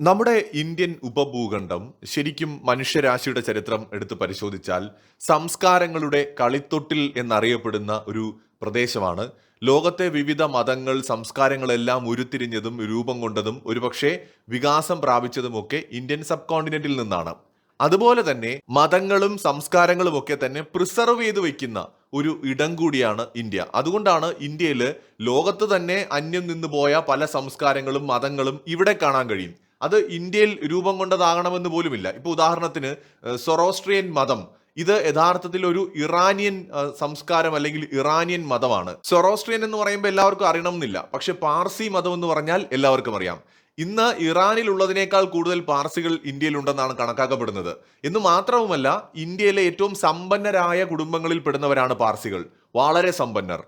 നമ്മുടെ ഇന്ത്യൻ ഉപഭൂഖണ്ഡം ശരിക്കും മനുഷ്യരാശിയുടെ ചരിത്രം എടുത്ത് പരിശോധിച്ചാൽ സംസ്കാരങ്ങളുടെ കളിത്തൊട്ടിൽ എന്നറിയപ്പെടുന്ന ഒരു പ്രദേശമാണ്. ലോകത്തെ വിവിധ മതങ്ങൾ സംസ്കാരങ്ങളെല്ലാം ഉരുത്തിരിഞ്ഞതും രൂപം കൊണ്ടതും ഒരുപക്ഷെ വികാസം പ്രാപിച്ചതുമൊക്കെ ഇന്ത്യൻ സബ് കോണ്ടിനെന്റിൽ നിന്നാണ്. അതുപോലെ തന്നെ മതങ്ങളും സംസ്കാരങ്ങളും ഒക്കെ തന്നെ പ്രിസർവ് ചെയ്ത് വെക്കുന്ന ഒരു ഇടം കൂടിയാണ് ഇന്ത്യ. അതുകൊണ്ടാണ് ഇന്ത്യയിൽ ലോകത്ത് തന്നെ അന്യം നിന്ന് പോയ പല സംസ്കാരങ്ങളും മതങ്ങളും ഇവിടെ കാണാൻ കഴിയും. അത് ഇന്ത്യയിൽ രൂപം കൊണ്ടതാകണമെന്ന് പോലുമില്ല. ഇപ്പോൾ ഉദാഹരണത്തിന് സൊറോസ്ട്രിയൻ മതം ഇത് യഥാർത്ഥത്തിൽ ഒരു ഇറാനിയൻ സംസ്കാരം അല്ലെങ്കിൽ ഇറാനിയൻ മതമാണ്. സൊറോസ്ട്രിയൻ എന്ന് പറയുമ്പോൾ എല്ലാവർക്കും അറിയണമെന്നില്ല. പക്ഷെ പാർസി മതം എന്ന് പറഞ്ഞാൽ എല്ലാവർക്കും അറിയാം. ഇന്ന് ഇറാനിൽ ഉള്ളതിനേക്കാൾ കൂടുതൽ പാർസികൾ ഇന്ത്യയിലുണ്ടെന്നാണ് കണക്കാക്കപ്പെടുന്നത്. എന്ന് മാത്രവുമല്ല ഇന്ത്യയിലെ ഏറ്റവും സമ്പന്നരായ കുടുംബങ്ങളിൽ പെടുന്നവരാണ് പാർസികൾ. വളരെ സമ്പന്നർ.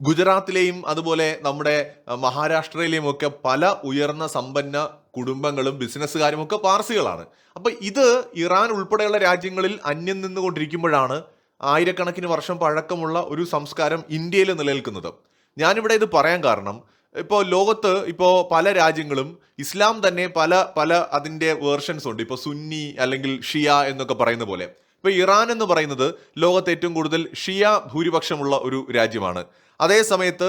ഗുജറാത്തിലെയും അതുപോലെ നമ്മുടെ മഹാരാഷ്ട്രയിലെയും ഒക്കെ പല ഉയർന്ന സമ്പന്ന കുടുംബങ്ങളും ബിസിനസ്സുകാരും ഒക്കെ പാർസികളാണ്. അപ്പോൾ ഇത് ഇറാൻ ഉൾപ്പെടെയുള്ള രാജ്യങ്ങളിൽ അന്യം നിന്നുകൊണ്ടിരിക്കുമ്പോഴാണ് ആയിരക്കണക്കിന് വർഷം പഴക്കമുള്ള ഒരു സംസ്കാരം ഇന്ത്യയിൽ നിലനിൽക്കുന്നത്. ഞാനിവിടെ ഇത് പറയാൻ കാരണം ഇപ്പോൾ ലോകത്ത് ഇപ്പോൾ പല രാജ്യങ്ങളും ഇസ്ലാം തന്നെ പല പല അതിന്റെ വേർഷൻസ് ഉണ്ട്. ഇപ്പോൾ സുന്നി അല്ലെങ്കിൽ ഷിയ എന്നൊക്കെ പറയുന്ന പോലെ. ഇപ്പോൾ ഇറാൻ എന്ന് പറയുന്നത് ലോകത്ത് ഏറ്റവും കൂടുതൽ ഷിയ ഭൂരിപക്ഷമുള്ള ഒരു രാജ്യമാണ്. അതേ സമയത്ത്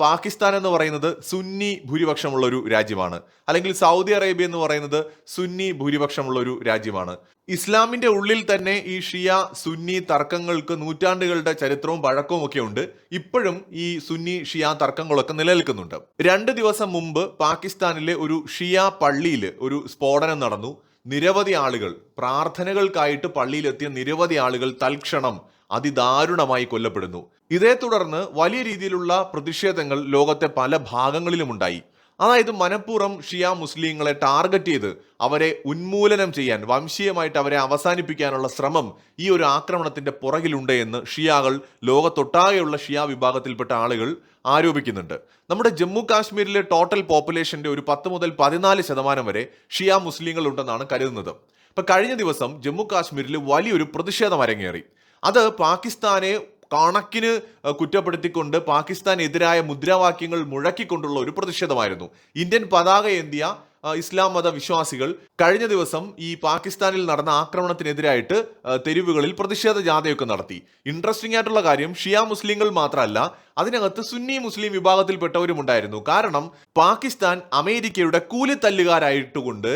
പാകിസ്ഥാൻ എന്ന് പറയുന്നത് സുന്നി ഭൂരിപക്ഷമുള്ള ഒരു രാജ്യമാണ്. അല്ലെങ്കിൽ സൗദി അറേബ്യ എന്ന് പറയുന്നത് സുന്നി ഭൂരിപക്ഷമുള്ള ഒരു രാജ്യമാണ്. ഇസ്ലാമിന്റെ ഉള്ളിൽ തന്നെ ഈ ഷിയ സുന്നി തർക്കങ്ങൾക്ക് നൂറ്റാണ്ടുകളുടെ ചരിത്രവും പഴക്കവും ഒക്കെ ഉണ്ട്. ഇപ്പോഴും ഈ സുന്നി ഷിയ തർക്കങ്ങളൊക്കെ നിലനിൽക്കുന്നുണ്ട്. രണ്ട് ദിവസം മുമ്പ് പാകിസ്ഥാനിലെ ഒരു ഷിയ പള്ളിയിൽ ഒരു സ്ഫോടനം നടന്നു. നിരവധി ആളുകൾ പ്രാർത്ഥനകൾക്കായിട്ട് പള്ളിയിലെത്തിയ നിരവധി ആളുകൾ തൽക്ഷണം അതിദാരുണമായി കൊല്ലപ്പെടുന്നു. ഇതേ തുടർന്ന് വലിയ രീതിയിലുള്ള പ്രതിഷേധങ്ങൾ ലോകത്തെ പല ഭാഗങ്ങളിലുമുണ്ടായി. അതായത് മനഃപൂർവം ഷിയ മുസ്ലിങ്ങളെ ടാർഗറ്റ് ചെയ്ത് അവരെ ഉന്മൂലനം ചെയ്യാൻ വംശീയമായിട്ട് അവരെ അവസാനിപ്പിക്കാനുള്ള ശ്രമം ഈ ഒരു ആക്രമണത്തിന്റെ പുറകിലുണ്ട് എന്ന് ഷിയാകൾ ലോകത്തൊട്ടാകെയുള്ള ഷിയ വിഭാഗത്തിൽപ്പെട്ട ആളുകൾ ആരോപിക്കുന്നുണ്ട്. നമ്മുടെ ജമ്മു കാശ്മീരിലെ ടോട്ടൽ പോപ്പുലേഷന്റെ ഒരു പത്ത് മുതൽ പതിനാല് ശതമാനം വരെ ഷിയ മുസ്ലിങ്ങൾ ഉണ്ടെന്നാണ് കരുതുന്നത്. ഇപ്പൊ കഴിഞ്ഞ ദിവസം ജമ്മു കാശ്മീരിൽ വലിയൊരു പ്രതിഷേധം അരങ്ങേറി. അത് പാകിസ്ഥാനെ കണക്കിന് കുറ്റപ്പെടുത്തിക്കൊണ്ട് പാകിസ്ഥാനെതിരായ മുദ്രാവാക്യങ്ങൾ മുഴക്കിക്കൊണ്ടുള്ള ഒരു പ്രതിഷേധമായിരുന്നു. ഇന്ത്യൻ പതാക ഏന്തിയ ഇസ്ലാം മത വിശ്വാസികൾ കഴിഞ്ഞ ദിവസം ഈ പാകിസ്ഥാനിൽ നടന്ന ആക്രമണത്തിനെതിരായിട്ട് തെരുവുകളിൽ പ്രതിഷേധ ജാഥയൊക്കെ നടത്തി. ഇൻട്രസ്റ്റിംഗ് ആയിട്ടുള്ള കാര്യം ഷിയ മുസ്ലിങ്ങൾ മാത്രമല്ല അതിനകത്ത് സുന്നി മുസ്ലിം വിഭാഗത്തിൽപ്പെട്ടവരും ഉണ്ടായിരുന്നു കാരണം പാകിസ്ഥാൻ അമേരിക്കയുടെ കൂലിത്തല്ലുകാരായിട്ടുകൊണ്ട്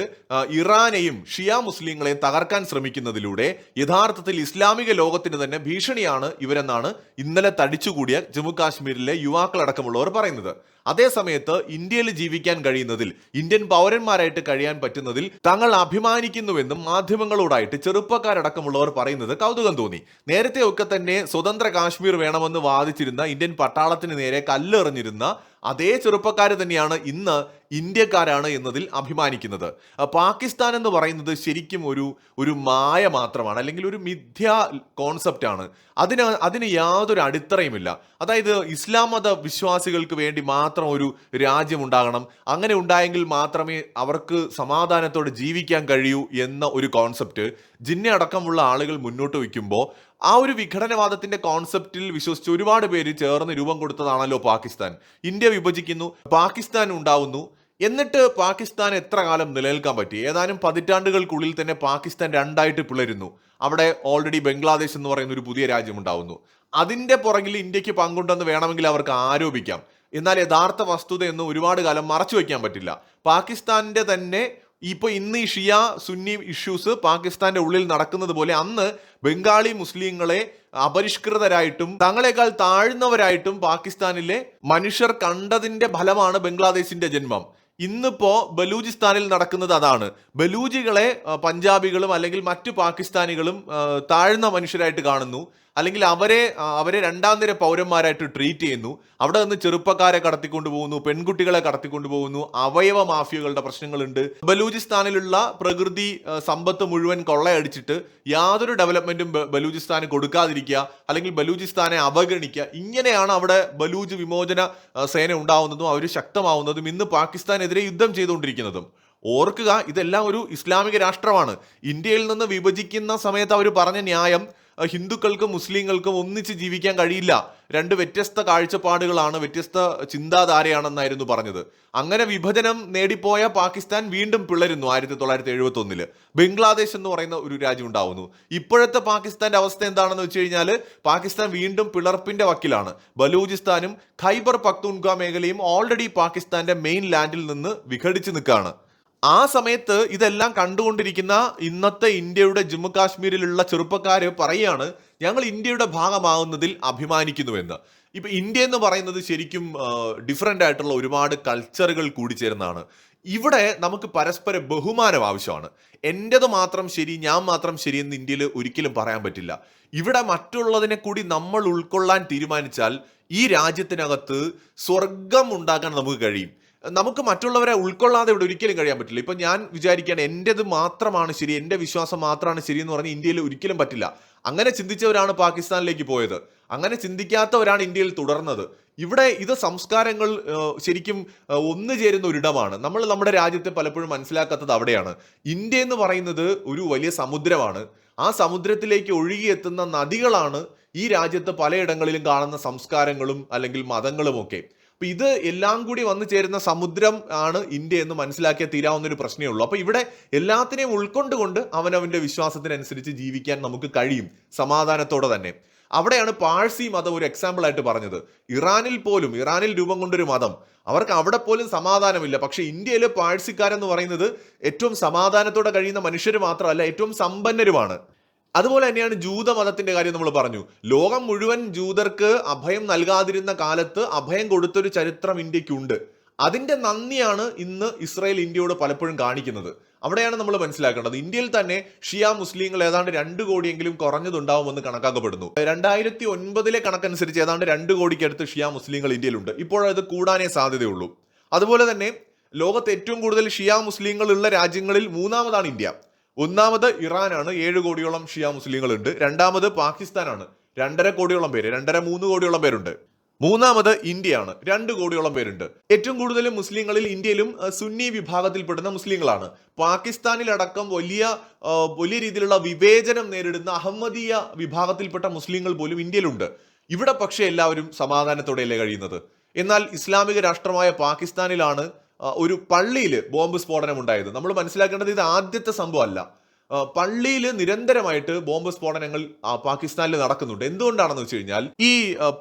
ഇറാനെയും ഷിയ മുസ്ലിങ്ങളെയും തകർക്കാൻ ശ്രമിക്കുന്നതിലൂടെ യഥാർത്ഥത്തിൽ ഇസ്ലാമിക ലോകത്തിന് തന്നെ ഭീഷണിയാണ് ഇവരെന്നാണ് ഇന്നലെ തടിച്ചുകൂടിയ ജമ്മു കാശ്മീരിലെ യുവാക്കളടക്കമുള്ളവർ പറയുന്നത്. അതേസമയത്ത് ഇന്ത്യയിൽ ജീവിക്കാൻ കഴിയുന്നതിൽ ഇന്ത്യൻ പൗരന്മാരായിട്ട് കഴിയാൻ പറ്റുന്നതിൽ തങ്ങൾ അഭിമാനിക്കുന്നുവെന്നും മാധ്യമങ്ങളോടായിട്ട് ചെറുപ്പക്കാരടക്കമുള്ളവർ പറയുന്നത് കൗതുകം തോന്നി. നേരത്തെ ഒക്കെ തന്നെ സ്വതന്ത്ര കാശ്മീർ വേണമെന്ന് വാദിച്ചിരുന്ന ഇന്ത്യൻ പട്ടാളത്തിന് നേരെ കല്ലെറിഞ്ഞിരുന്ന അതേ ചെറുപ്പക്കാർ തന്നെയാണ് ഇന്ന് ഇന്ത്യക്കാരാണ് എന്നതിൽ അഭിമാനിക്കുന്നത്. പാകിസ്ഥാൻ എന്ന് പറയുന്നത് ശരിക്കും ഒരു ഒരു മായ മാത്രമാണ് അല്ലെങ്കിൽ ഒരു മിഥ്യ കോൺസെപ്റ്റാണ് അതിന് അതിന് യാതൊരു അടിത്തറയുമില്ല. അതായത് ഇസ്ലാം മത വിശ്വാസികൾക്ക് വേണ്ടി മാത്രം ഒരു രാജ്യം ഉണ്ടാകണം അങ്ങനെ ഉണ്ടായെങ്കിൽ മാത്രമേ അവർക്ക് സമാധാനത്തോടെ ജീവിക്കാൻ കഴിയൂ എന്ന ഒരു കോൺസെപ്റ്റ് ജിന്നെ അടക്കമുള്ള ആളുകൾ മുന്നോട്ട് വയ്ക്കുമ്പോൾ ആ ഒരു വിഘടനവാദത്തിന്റെ കോൺസെപ്റ്റിൽ വിശ്വസിച്ച് ഒരുപാട് പേര് ചേർന്ന് രൂപം കൊടുത്തതാണല്ലോ പാകിസ്ഥാൻ. ഇന്ത്യ വിഭജിക്കുന്നു പാകിസ്ഥാൻ ഉണ്ടാവുന്നു. എന്നിട്ട് പാകിസ്ഥാൻ എത്ര കാലം നിലനിൽക്കാൻ പറ്റി? ഏതാനും പതിറ്റാണ്ടുകൾക്കുള്ളിൽ തന്നെ പാകിസ്ഥാൻ രണ്ടായിട്ട് പിളരുന്നു. അവിടെ ഓൾറെഡി ബംഗ്ലാദേശ് എന്ന് പറയുന്ന ഒരു പുതിയ രാജ്യം ഉണ്ടാവുന്നു. അതിന്റെ പുറകിൽ ഇന്ത്യയ്ക്ക് പങ്കുണ്ടെന്ന് വേണമെങ്കിൽ അവർക്ക് ആരോപിക്കാം. എന്നാൽ യഥാർത്ഥ വസ്തുതയൊന്നും ഒരുപാട് കാലം മറച്ചു വയ്ക്കാൻ പറ്റില്ല. പാകിസ്ഥാന്റെ തന്നെ ഇപ്പൊ ഇന്ന് ഈ ഷിയ സുന്നി ഇഷ്യൂസ് പാകിസ്ഥാന്റെ ഉള്ളിൽ നടക്കുന്നത് പോലെ അന്ന് ബംഗാളി മുസ്ലിങ്ങളെ അപരിഷ്കൃതരായിട്ടും തങ്ങളെക്കാൾ താഴ്ന്നവരായിട്ടും പാകിസ്ഥാനിലെ മനുഷ്യർ കണ്ടതിന്റെ ഫലമാണ് ബംഗ്ലാദേശിന്റെ ജന്മം. ഇന്നിപ്പോ ബലൂചിസ്ഥാനിൽ നടക്കുന്നത് അതാണ്. ബലൂജികളെ പഞ്ചാബികളും അല്ലെങ്കിൽ മറ്റു പാകിസ്ഥാനികളും താഴ്ന്ന മനുഷ്യരായിട്ട് കാണുന്നു. അല്ലെങ്കിൽ അവരെ അവരെ രണ്ടാം നിര പൗരന്മാരായിട്ട് ട്രീറ്റ് ചെയ്യുന്നു. അവിടെ നിന്ന് ചെറുപ്പക്കാരെ കടത്തിക്കൊണ്ടു പോകുന്നു പെൺകുട്ടികളെ കടത്തിക്കൊണ്ടു പോകുന്നു. അവയവ മാഫിയകളുടെ പ്രശ്നങ്ങളുണ്ട്. ബലൂചിസ്ഥാനിലുള്ള പ്രകൃതി സമ്പത്ത് മുഴുവൻ കൊള്ളയടിച്ചിട്ട് യാതൊരു ഡെവലപ്മെന്റും ബലൂചിസ്ഥാന് കൊടുക്കാതിരിക്കുക അല്ലെങ്കിൽ ബലൂചിസ്ഥാനെ അവഗണിക്കുക. ഇങ്ങനെയാണ് അവിടെ ബലൂജ് വിമോചന സേന ഉണ്ടാവുന്നതും അവർ ശക്തമാവുന്നതും ഇന്ന് പാകിസ്ഥാനെതിരെ യുദ്ധം ചെയ്തുകൊണ്ടിരിക്കുന്നതും. ഓർക്കുക ഇതെല്ലാം ഒരു ഇസ്ലാമിക രാഷ്ട്രമാണ്. ഇന്ത്യയിൽ നിന്ന് വിഭജിക്കുന്ന സമയത്ത് അവർ പറഞ്ഞ ന്യായം ഹിന്ദുക്കൾക്കും മുസ്ലിങ്ങൾക്കും ഒന്നിച്ച് ജീവിക്കാൻ കഴിയില്ല. രണ്ട് വ്യത്യസ്ത കാഴ്ചപ്പാടുകളാണ് വ്യത്യസ്ത ചിന്താധാരയാണെന്നായിരുന്നു പറഞ്ഞത്. അങ്ങനെ വിഭജനം നേടിപ്പോയ പാകിസ്ഥാൻ വീണ്ടും പിളരുന്നു ആയിരത്തി തൊള്ളായിരത്തി എഴുപത്തി ഒന്നിൽ ബംഗ്ലാദേശ് എന്ന് പറയുന്ന ഒരു രാജ്യം ഉണ്ടാവുന്നു. ഇപ്പോഴത്തെ പാകിസ്ഥാന്റെ അവസ്ഥ എന്താണെന്ന് വെച്ച് കഴിഞ്ഞാൽ പാകിസ്ഥാൻ വീണ്ടും പിളർപ്പിന്റെ വക്കിലാണ്. ബലൂചിസ്ഥാനും ഖൈബർ പക്തൂൺഗ മേഖലയും ഓൾറെഡി പാകിസ്ഥാന്റെ മെയിൻ ലാൻഡിൽ നിന്ന് വിഘടിച്ചു നിൽക്കുകയാണ് ആ സമയത്ത് ഇതെല്ലാം കണ്ടുകൊണ്ടിരിക്കുന്ന ഇന്നത്തെ ഇന്ത്യയുടെ ജമ്മു കാശ്മീരിലുള്ള ചെറുപ്പക്കാര് പറയുകയാണ് ഞങ്ങൾ ഇന്ത്യയുടെ ഭാഗമാകുന്നതിൽ അഭിമാനിക്കുന്നുവെന്ന്. ഇപ്പൊ ഇന്ത്യ എന്ന് പറയുന്നത് ശരിക്കും ഡിഫറെന്റ് ആയിട്ടുള്ള ഒരുപാട് കൾച്ചറുകൾ കൂടിച്ചേരുന്നതാണ് ഇവിടെ നമുക്ക് പരസ്പര ബഹുമാനം ആവശ്യമാണ്. എന്റെത് മാത്രം ശരി ഞാൻ മാത്രം ശരി എന്ന് ഇന്ത്യയിൽ ഒരിക്കലും പറയാൻ പറ്റില്ല. ഇവിടെ മറ്റുള്ളതിനെ കൂടി നമ്മൾ ഉൾക്കൊള്ളാൻ തീരുമാനിച്ചാൽ ഈ രാജ്യത്തിനകത്ത് സ്വർഗം ഉണ്ടാക്കാൻ നമുക്ക് കഴിയും. നമുക്ക് മറ്റുള്ളവരെ ഉൾക്കൊള്ളാതെ ഇവിടെ ഒരിക്കലും കഴിയാൻ പറ്റില്ല. ഇപ്പം ഞാൻ വിചാരിക്കുകയാണ് എന്റെത് മാത്രമാണ് ശരി എന്റെ വിശ്വാസം മാത്രമാണ് ശരി എന്ന് പറഞ്ഞ് ഇന്ത്യയിൽ ഒരിക്കലും പറ്റില്ല. അങ്ങനെ ചിന്തിച്ചവരാണ് പാകിസ്ഥാനിലേക്ക് പോയത്. അങ്ങനെ ചിന്തിക്കാത്തവരാണ് ഇന്ത്യയിൽ തുടർന്നത്. ഇവിടെ ഇത് സംസ്കാരങ്ങൾ ശരിക്കും ഒന്നു ചേരുന്ന ഒരിടമാണ്. നമ്മൾ നമ്മുടെ രാജ്യത്തെ പലപ്പോഴും മനസ്സിലാക്കാത്തത് അവിടെയാണ്. ഇന്ത്യ എന്ന് പറയുന്നത് ഒരു വലിയ സമുദ്രമാണ്. ആ സമുദ്രത്തിലേക്ക് ഒഴുകിയെത്തുന്ന നദികളാണ് ഈ രാജ്യത്ത് പലയിടങ്ങളിലും കാണുന്ന സംസ്കാരങ്ങളും അല്ലെങ്കിൽ മതങ്ങളും ഒക്കെ അപ്പൊ ഇത് എല്ലാം കൂടി വന്നു ചേരുന്ന സമുദ്രം ആണ് ഇന്ത്യ എന്ന് മനസ്സിലാക്കിയാൽ തീരാവുന്ന ഒരു പ്രശ്നമേ ഉള്ളൂ. അപ്പൊ ഇവിടെ എല്ലാത്തിനെയും ഉൾക്കൊണ്ടുകൊണ്ട് അവനവന്റെ വിശ്വാസത്തിനനുസരിച്ച് ജീവിക്കാൻ നമുക്ക് കഴിയും സമാധാനത്തോടെ തന്നെ. അവിടെയാണ് പാഴ്സി മതം ഒരു എക്സാമ്പിൾ ആയിട്ട് പറഞ്ഞത്. ഇറാനിൽ പോലും ഇറാനിൽ രൂപം കൊണ്ടൊരു മതം. അവർക്ക് അവിടെ പോലും സമാധാനമില്ല. പക്ഷേ ഇന്ത്യയിലെ പാഴ്സിക്കാരെന്ന് പറയുന്നത് ഏറ്റവും സമാധാനത്തോടെ കഴിയുന്ന മനുഷ്യർ മാത്രമല്ല ഏറ്റവും സമ്പന്നരുമാണ്. അതുപോലെ തന്നെയാണ് ജൂതമതത്തിന്റെ കാര്യം നമ്മൾ പറഞ്ഞു. ലോകം മുഴുവൻ ജൂതർക്ക് അഭയം നൽകാതിരുന്ന കാലത്ത് അഭയം കൊടുത്തൊരു ചരിത്രം ഇന്ത്യക്കുണ്ട്. അതിന്റെ നന്ദിയാണ് ഇന്ന് ഇസ്രായേൽ ഇന്ത്യയോട് പലപ്പോഴും കാണിക്കുന്നത്. അവിടെയാണ് നമ്മൾ മനസ്സിലാക്കേണ്ടത്. ഇന്ത്യയിൽ തന്നെ ഷിയ മുസ്ലിങ്ങൾ ഏതാണ്ട് രണ്ട് കോടിയെങ്കിലും കുറഞ്ഞതുണ്ടാവുമെന്ന് കണക്കാക്കപ്പെടുന്നു. രണ്ടായിരത്തി ഒൻപതിലെ കണക്കനുസരിച്ച് ഏതാണ്ട് രണ്ട് കോടിക്കടുത്ത് ഷിയ മുസ്ലിങ്ങൾ ഇന്ത്യയിലുണ്ട്. ഇപ്പോഴത് കൂടാനേ സാധ്യതയുള്ളൂ. അതുപോലെ തന്നെ ലോകത്ത് ഏറ്റവും കൂടുതൽ ഷിയ മുസ്ലിങ്ങൾ ഉള്ള രാജ്യങ്ങളിൽ മൂന്നാമതാണ് ഇന്ത്യ. ഒന്നാമത് ഇറാനാണ് ഏഴ് കോടിയോളം ഷിയ മുസ്ലിങ്ങളുണ്ട്. രണ്ടാമത് പാകിസ്ഥാനാണ്. രണ്ടര കോടിയോളം പേര് രണ്ടര മൂന്ന് കോടിയോളം പേരുണ്ട്. മൂന്നാമത് ഇന്ത്യയാണ്. രണ്ട് കോടിയോളം പേരുണ്ട്. ഏറ്റവും കൂടുതൽ മുസ്ലിങ്ങളിൽ ഇന്ത്യയിലും സുന്നി വിഭാഗത്തിൽപ്പെടുന്ന മുസ്ലിങ്ങളാണ്. പാകിസ്ഥാനിലടക്കം വലിയ വലിയ രീതിയിലുള്ള വിവേചനം നേരിടുന്ന അഹമ്മദീയ വിഭാഗത്തിൽപ്പെട്ട മുസ്ലിങ്ങൾ പോലും ഇന്ത്യയിലുണ്ട്. ഇവിടെ പക്ഷേ എല്ലാവരും സമാധാനത്തോടെയല്ലേ കഴിയുന്നത്? എന്നാൽ ഇസ്ലാമിക രാഷ്ട്രമായ പാകിസ്ഥാനിലാണ് ഒരു പള്ളിയിൽ ബോംബ് സ്ഫോടനം ഉണ്ടായത് നമ്മൾ മനസ്സിലാക്കേണ്ടത് ഇത് ആദ്യത്തെ സംഭവമല്ല. പള്ളിയിൽ നിരന്തരമായിട്ട് ബോംബ് സ്ഫോടനങ്ങൾ പാകിസ്ഥാനിൽ നടക്കുന്നുണ്ട്. എന്തുകൊണ്ടാണെന്ന് വെച്ച് കഴിഞ്ഞാൽ ഈ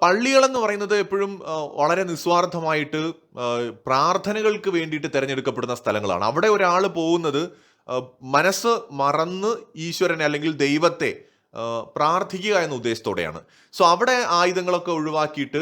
പള്ളികളെന്ന് പറയുന്നത് എപ്പോഴും വളരെ നിസ്വാർത്ഥമായിട്ട് പ്രാർത്ഥനകൾക്ക് വേണ്ടിയിട്ട് തിരഞ്ഞെടുക്കപ്പെടുന്ന സ്ഥലങ്ങളാണ്. അവിടെ ഒരാൾ പോകുന്നത് മനസ്സ് മറന്ന് ഈശ്വരനെ അല്ലെങ്കിൽ ദൈവത്തെ പ്രാർത്ഥിക്കുക എന്ന ഉദ്ദേശത്തോടെയാണ്. സോ അവിടെ ആയുധങ്ങളൊക്കെ ഒഴിവാക്കിയിട്ട്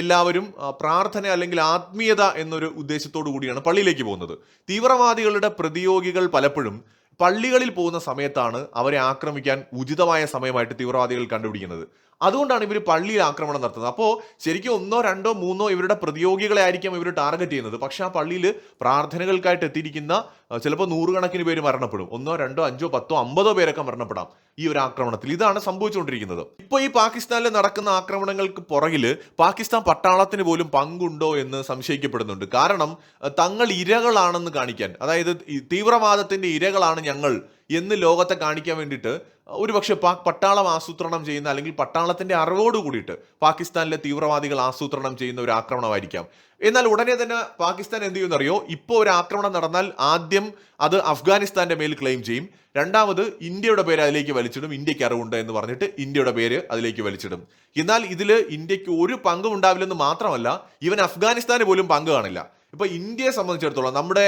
എല്ലാവരും പ്രാർത്ഥന അല്ലെങ്കിൽ ആത്മീയത എന്നൊരു ഉദ്ദേശത്തോടു കൂടിയാണ് പള്ളിയിലേക്ക് പോകുന്നത്. തീവ്രവാദികളുടെ പ്രതിയോഗികൾ പലപ്പോഴും പള്ളികളിൽ പോകുന്ന സമയത്താണ് അവരെ ആക്രമിക്കാൻ ഉചിതമായ സമയമായിട്ട് തീവ്രവാദികൾ കണ്ടുപിടിക്കുന്നത്. അതുകൊണ്ടാണ് ഇവർ പള്ളിയിൽ ആക്രമണം നടത്തുന്നത്. അപ്പോൾ ശരിക്കും ഒന്നോ രണ്ടോ മൂന്നോ ഇവരുടെ പ്രതിയോഗികളെ ആയിരിക്കും ഇവർ ടാർഗറ്റ് ചെയ്യുന്നത്. പക്ഷേ ആ പള്ളിയിൽ പ്രാർത്ഥനകൾക്കായിട്ട് എത്തിയിരിക്കുന്ന ചിലപ്പോൾ നൂറുകണക്കിന് പേര് മരണപ്പെടും. ഒന്നോ രണ്ടോ അഞ്ചോ പത്തോ അമ്പതോ പേരൊക്കെ മരണപ്പെടാം ഈ ഒരു ആക്രമണത്തിൽ. ഇതാണ് സംഭവിച്ചുകൊണ്ടിരിക്കുന്നത്. ഇപ്പോൾ ഈ പാകിസ്ഥാനിൽ നടക്കുന്ന ആക്രമണങ്ങൾക്ക് പുറകിൽ പാകിസ്ഥാൻ പട്ടാളത്തിന് പോലും പങ്കുണ്ടോ എന്ന് സംശയിക്കപ്പെടുന്നുണ്ട്. കാരണം തങ്ങൾ ഇരകളാണെന്ന് കാണിക്കാൻ അതായത് തീവ്രവാദത്തിന്റെ ഇരകളാണ് ഞങ്ങൾ എന്ന് ലോകത്തെ കാണിക്കാൻ വേണ്ടിയിട്ട് ഒരുപക്ഷെ പാക് പട്ടാളം ആസൂത്രണം ചെയ്യുന്ന അല്ലെങ്കിൽ പട്ടാളത്തിന്റെ അറിവോട് കൂടിയിട്ട് പാകിസ്ഥാനിലെ തീവ്രവാദികൾ ആസൂത്രണം ചെയ്യുന്ന ഒരു ആക്രമണമായിരിക്കാം. എന്നാൽ ഉടനെ തന്നെ പാകിസ്ഥാൻ എന്ത് ചെയ്യുമെന്നറിയോ? ഇപ്പോൾ ഒരു ആക്രമണം നടന്നാൽ ആദ്യം അത് അഫ്ഗാനിസ്ഥാന്റെ മേൽ ക്ലെയിം ചെയ്യും. രണ്ടാമത് ഇന്ത്യയുടെ പേര് അതിലേക്ക് വലിച്ചിടും. ഇന്ത്യയ്ക്ക് അറിവുണ്ട് എന്ന് പറഞ്ഞിട്ട് ഇന്ത്യയുടെ പേര് അതിലേക്ക് വലിച്ചിടും. എന്നാൽ ഇതിൽ ഇന്ത്യയ്ക്ക് ഒരു പങ്കും ഉണ്ടാവില്ലെന്ന് മാത്രമല്ല ഇവൻ അഫ്ഗാനിസ്ഥാന് പോലും പങ്ക് കാണില്ല. ഇപ്പൊ ഇന്ത്യയെ സംബന്ധിച്ചിടത്തോളം നമ്മുടെ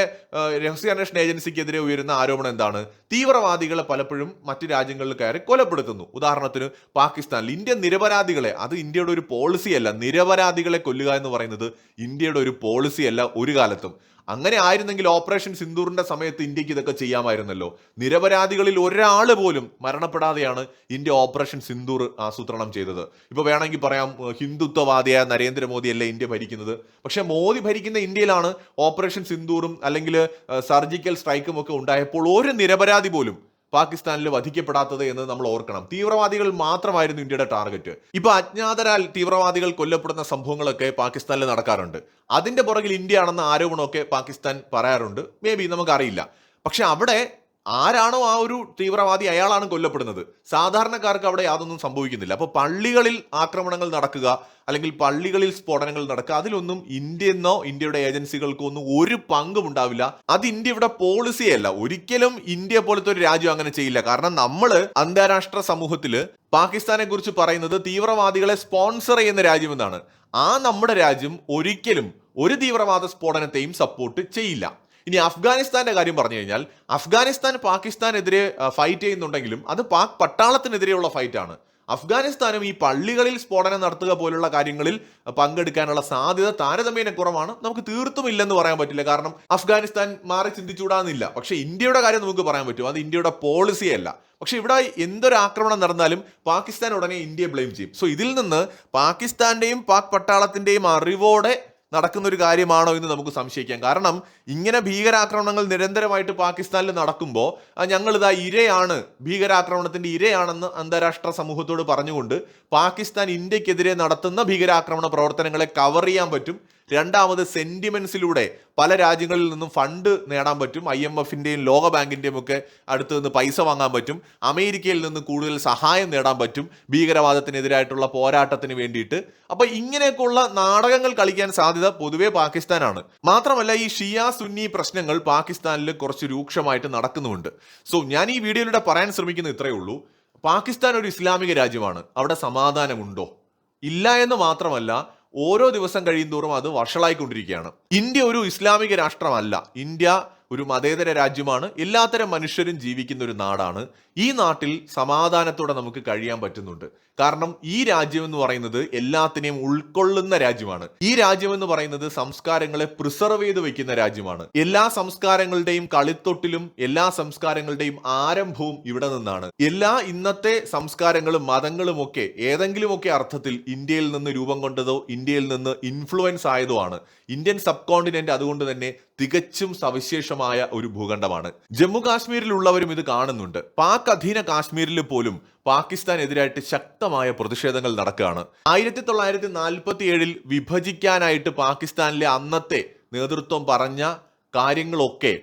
രഹസ്യാന്വേഷണ ഏജൻസിക്കെതിരെ ഉയരുന്ന ആരോപണം എന്താണ്? തീവ്രവാദികളെ പലപ്പോഴും മറ്റു രാജ്യങ്ങളിൽ കയറി കൊലപ്പെടുത്തുന്നു. ഉദാഹരണത്തിന് പാകിസ്ഥാനിൽ ഇന്ത്യ നിരപരാധികളെ അത് ഇന്ത്യയുടെ ഒരു പോളിസിയല്ല നിരപരാധികളെ കൊല്ലുക എന്ന് പറയുന്നത് ഇന്ത്യയുടെ ഒരു പോളിസിയല്ല ഒരു കാലത്തും. അങ്ങനെ ആയിരുന്നെങ്കിൽ ഓപ്പറേഷൻ സിന്ദൂറിന്റെ സമയത്ത് ഇന്ത്യയ്ക്ക് ഇതൊക്കെ ചെയ്യാമായിരുന്നല്ലോ. നിരപരാധികളിൽ ഒരാൾ പോലും മരണപ്പെടാതെയാണ് ഇന്ത്യ ഓപ്പറേഷൻ സിന്ദൂർ ആസൂത്രണം ചെയ്തത്. ഇപ്പൊ വേണമെങ്കിൽ പറയാം ഹിന്ദുത്വവാദിയായ നരേന്ദ്രമോദിയല്ല ഇന്ത്യ ഭരിക്കുന്നത്? പക്ഷെ മോദി ഭരിക്കുന്ന ഇന്ത്യയിലാണ് ഓപ്പറേഷൻ സിന്ദൂറും അല്ലെങ്കിൽ സർജിക്കൽ സ്ട്രൈക്കും ഒക്കെ ഉണ്ടായപ്പോൾ ഒരു നിരപരാധി പോലും പാകിസ്ഥാനിൽ വധിക്കപ്പെടാത്തത് എന്ന് നമ്മൾ ഓർക്കണം. തീവ്രവാദികൾ മാത്രമായിരുന്നു ഇന്ത്യയുടെ ടാർഗറ്റ്. ഇപ്പൊ അജ്ഞാതരാൽ തീവ്രവാദികൾ കൊല്ലപ്പെടുന്ന സംഭവങ്ങളൊക്കെ പാകിസ്ഥാനിൽ നടക്കാറുണ്ട്. അതിന്റെ പുറകിൽ ഇന്ത്യ ആണെന്ന ആരോപണമൊക്കെ പാകിസ്ഥാൻ പറയാറുണ്ട്. മേ ബി നമുക്കറിയില്ല പക്ഷെ അവിടെ ആരാണോ ആ ഒരു തീവ്രവാദി അയാളാണ് കൊല്ലപ്പെടുന്നത്. സാധാരണക്കാർക്ക് അവിടെ യാതൊന്നും സംഭവിക്കുന്നില്ല. അപ്പോൾ പള്ളികളിൽ ആക്രമണങ്ങൾ നടക്കുക അല്ലെങ്കിൽ പള്ളികളിൽ സ്ഫോടനങ്ങൾ നടക്കുക അതിലൊന്നും ഇന്ത്യന്നോ ഇന്ത്യയുടെ ഏജൻസികൾക്കോ ഒന്നും ഒരു പങ്കും ഉണ്ടാവില്ല. അത് ഇന്ത്യയുടെ പോളിസിയല്ല ഒരിക്കലും ഇന്ത്യ പോലത്തെ ഒരു രാജ്യം അങ്ങനെ ചെയ്യില്ല. കാരണം നമ്മൾ അന്താരാഷ്ട്ര സമൂഹത്തിൽ പാകിസ്ഥാനെ കുറിച്ച് പറയുന്നത് തീവ്രവാദികളെ സ്പോൺസർ ചെയ്യുന്ന രാജ്യമെന്നാണ്. ആ നമ്മുടെ രാജ്യം ഒരിക്കലും ഒരു തീവ്രവാദ സ്ഫോടനത്തെയും സപ്പോർട്ട് ചെയ്യില്ല. ഇനി അഫ്ഗാനിസ്ഥാന്റെ കാര്യം പറഞ്ഞു കഴിഞ്ഞാൽ അഫ്ഗാനിസ്ഥാൻ പാകിസ്ഥാനെതിരെ ഫൈറ്റ് ചെയ്യുന്നുണ്ടെങ്കിലും അത് പാക് പട്ടാളത്തിനെതിരെയുള്ള ഫൈറ്റാണ് അഫ്ഗാനിസ്ഥാനും ഈ പള്ളികളിൽ സ്ഫോടനം നടത്തുക പോലുള്ള കാര്യങ്ങളിൽ പങ്കെടുക്കാനുള്ള സാധ്യത താരതമ്യേന കുറവാണ്. നമുക്ക് തീർത്തും ഇല്ലെന്ന് പറയാൻ പറ്റില്ല. കാരണം അഫ്ഗാനിസ്ഥാൻ മാറി ചിന്തിച്ചുകൂടാന്നില്ല. പക്ഷേ ഇന്ത്യയുടെ കാര്യം നമുക്ക് പറയാൻ പറ്റും. അത് ഇന്ത്യയുടെ പോളിസിയല്ല പക്ഷേ ഇവിടെ എന്തൊരു ആക്രമണം നടന്നാലും പാകിസ്ഥാൻ ഉടനെ ഇന്ത്യയെ ബ്ലെയിം ചെയ്യും. സോ ഇതിൽ നിന്ന് പാകിസ്ഥാന്റെയും പാക് പട്ടാളത്തിന്റെയും അറിവോടെ നടക്കുന്ന ഒരു കാര്യമാണോ എന്ന് നമുക്ക് സംശയിക്കാം. കാരണം ഇങ്ങനെ ഭീകരാക്രമണങ്ങൾ നിരന്തരമായിട്ട് പാകിസ്ഥാനിൽ നടക്കുമ്പോൾ ഞങ്ങളിതാ ഇരയാണ് ഭീകരാക്രമണത്തിന്റെ ഇരയാണെന്ന് അന്താരാഷ്ട്ര സമൂഹത്തോട് പറഞ്ഞുകൊണ്ട് പാകിസ്ഥാൻ ഇന്ത്യക്കെതിരെ നടത്തുന്ന ഭീകരാക്രമണ പ്രവർത്തനങ്ങളെ കവർ ചെയ്യാൻ പറ്റും. രണ്ടാമത് സെന്റിമെന്റ്സിലൂടെ പല രാജ്യങ്ങളിൽ നിന്നും ഫണ്ട് നേടാൻ പറ്റും. ഐ എം എഫിന്റെയും ലോക ബാങ്കിന്റെയും ഒക്കെ അടുത്ത് നിന്ന് പൈസ വാങ്ങാൻ പറ്റും. അമേരിക്കയിൽ നിന്ന് കൂടുതൽ സഹായം നേടാൻ പറ്റും ഭീകരവാദത്തിനെതിരായിട്ടുള്ള പോരാട്ടത്തിന് വേണ്ടിയിട്ട്. അപ്പോൾ ഇങ്ങനെയൊക്കെയുള്ള നാടകങ്ങൾ കളിക്കാൻ സാധ്യത പൊതുവേ പാകിസ്ഥാനാണ്. മാത്രമല്ല ഈ ഷിയ സുന്നി പ്രശ്നങ്ങൾ പാകിസ്ഥാനിൽ കുറച്ച് രൂക്ഷമായിട്ട് നടക്കുന്നുമുണ്ട്. സോ ഞാൻ ഈ വീഡിയോയിലൂടെ പറയാൻ ശ്രമിക്കുന്നത് ഇത്രയേ ഉള്ളൂ. പാകിസ്ഥാൻ ഒരു ഇസ്ലാമിക രാജ്യമാണ്. അവിടെ സമാധാനമുണ്ടോ? ഇല്ല എന്ന് മാത്രമല്ല ഓരോ ദിവസം കഴിയും തോറും അത് വഷളായിക്കൊണ്ടിരിക്കുകയാണ്. ഇന്ത്യ ഒരു ഇസ്ലാമിക രാഷ്ട്രമല്ല. ഇന്ത്യ ഒരു മതേതര രാജ്യമാണ്. എല്ലാത്തരം മനുഷ്യരും ജീവിക്കുന്ന ഒരു നാടാണ്. ഈ നാട്ടിൽ സമാധാനത്തോടെ നമുക്ക് കഴിയാൻ പറ്റുന്നുണ്ട്. കാരണം ഈ രാജ്യം എന്ന് പറയുന്നത് എല്ലാത്തിനെയും ഉൾക്കൊള്ളുന്ന രാജ്യമാണ്. ഈ രാജ്യം എന്ന് പറയുന്നത് സംസ്കാരങ്ങളെ പ്രിസർവ് ചെയ്ത് വെക്കുന്ന രാജ്യമാണ്. എല്ലാ സംസ്കാരങ്ങളുടെയും കളിത്തൊട്ടിലും എല്ലാ സംസ്കാരങ്ങളുടെയും ആരംഭവും ഇവിടെ നിന്നാണ്. എല്ലാ ഇന്നത്തെ സംസ്കാരങ്ങളും മതങ്ങളും ഒക്കെ ഏതെങ്കിലുമൊക്കെ അർത്ഥത്തിൽ ഇന്ത്യയിൽ നിന്ന് രൂപം കൊണ്ടതോ ഇന്ത്യയിൽ നിന്ന് ഇൻഫ്ലുവൻസ് ആയതോ ആണ്. ഇന്ത്യൻ സബ് കോണ്ടിനെന്റ് അതുകൊണ്ട് തന്നെ തികച്ചും സവിശേഷമായ ഒരു ഭൂഖണ്ഡമാണ്. ജമ്മു കാശ്മീരിലുള്ളവരും ഇത് കാണുന്നുണ്ട്. പാക് അധീന കാശ്മീരിൽ പോലും പാകിസ്ഥാൻ എതിരായിട്ട് ശക്തമായ പ്രതിഷേധങ്ങൾ നടക്കുകയാണ്. ആയിരത്തി തൊള്ളായിരത്തി നാൽപ്പത്തി ഏഴിൽ വിഭജിക്കാനായിട്ട് പാകിസ്ഥാനിലെ അന്നത്തെ നേതൃത്വം പറഞ്ഞ കാര്യങ്ങളൊക്കെ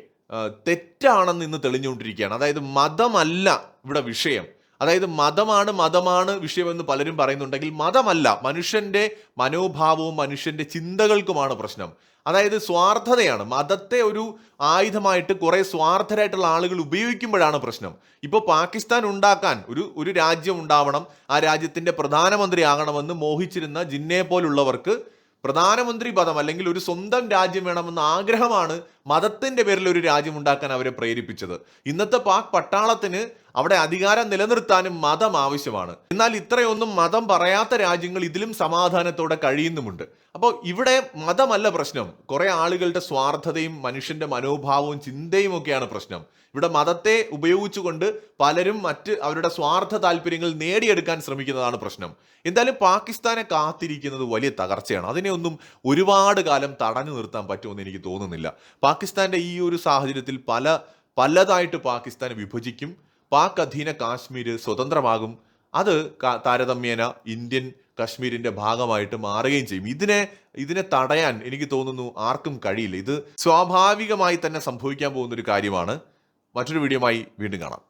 തെറ്റാണെന്ന് ഇന്ന് തെളിഞ്ഞുകൊണ്ടിരിക്കുകയാണ്. അതായത് മതമല്ല ഇവിടെ വിഷയം. അതായത് മതമാണ് മതമാണ് വിഷയമെന്ന് പലരും പറയുന്നുണ്ടെങ്കിൽ മതമല്ല. മനുഷ്യന്റെ മനോഭാവവും മനുഷ്യന്റെ ചിന്തകൾക്കുമാണ് പ്രശ്നം. അതായത് സ്വാർത്ഥതയാണ്. മതത്തെ ഒരു ആയുധമായിട്ട് കുറേ സ്വാർത്ഥരായിട്ടുള്ള ആളുകൾ ഉപയോഗിക്കുമ്പോഴാണ് പ്രശ്നം. ഇപ്പോൾ പാകിസ്ഥാൻ ഉണ്ടാക്കാൻ ഒരു ഒരു രാജ്യം ഉണ്ടാവണം ആ രാജ്യത്തിന്റെ പ്രധാനമന്ത്രി ആകണമെന്ന് മോഹിച്ചിരുന്ന ജിന്നെ പോലുള്ളവർക്ക് പ്രധാനമന്ത്രി പദം അല്ലെങ്കിൽ ഒരു സ്വന്തം രാജ്യം വേണമെന്ന ആഗ്രഹമാണ് മതത്തിന്റെ പേരിൽ ഒരു രാജ്യം ഉണ്ടാക്കാൻ അവരെ പ്രേരിപ്പിച്ചത്. ഇന്നത്തെ പാക് പട്ടാളത്തിന് അവിടെ അധികാരം നിലനിർത്താനും മതം ആവശ്യമാണ്. എന്നാൽ ഇത്രയൊന്നും മതം പറയാത്ത രാജ്യങ്ങൾ ഇതിലും സമാധാനത്തോടെ കഴിയുന്നുമുണ്ട്. അപ്പോൾ ഇവിടെ മതമല്ല പ്രശ്നം. കുറെ ആളുകളുടെ സ്വാർത്ഥതയും മനുഷ്യന്റെ മനോഭാവവും ചിന്തയും ഒക്കെയാണ് പ്രശ്നം. ഇവിടെ മതത്തെ ഉപയോഗിച്ചുകൊണ്ട് പലരും മറ്റ് അവരുടെ സ്വാർത്ഥ താല്പര്യങ്ങൾ നേടിയെടുക്കാൻ ശ്രമിക്കുന്നതാണ് പ്രശ്നം. എന്തായാലും പാകിസ്ഥാനെ കാത്തിരിക്കുന്നത് വലിയ തകർച്ചയാണ്. അതിനെ ഒന്നും ഒരുപാട് കാലം തടഞ്ഞു നിർത്താൻ പറ്റുമെന്ന് എനിക്ക് തോന്നുന്നില്ല. പാകിസ്ഥാന്റെ ഈ ഒരു സാഹചര്യത്തിൽ പല പലതായിട്ട് പാകിസ്ഥാൻ വിഭജിക്കും. പാക് അധീന കാശ്മീർ സ്വതന്ത്രമാകും. അത് താരതമ്യേന ഇന്ത്യൻ കശ്മീരിന്റെ ഭാഗമായിട്ട് മാറുകയും ചെയ്യും. ഇതിനെ ഇതിനെ തടയാൻ എനിക്ക് തോന്നുന്നു ആർക്കും കഴിയില്ല. ഇത് സ്വാഭാവികമായി തന്നെ സംഭവിക്കാൻ പോകുന്ന ഒരു കാര്യമാണ്. മറ്റൊരു വീഡിയോമായി വീണ്ടും കാണാം.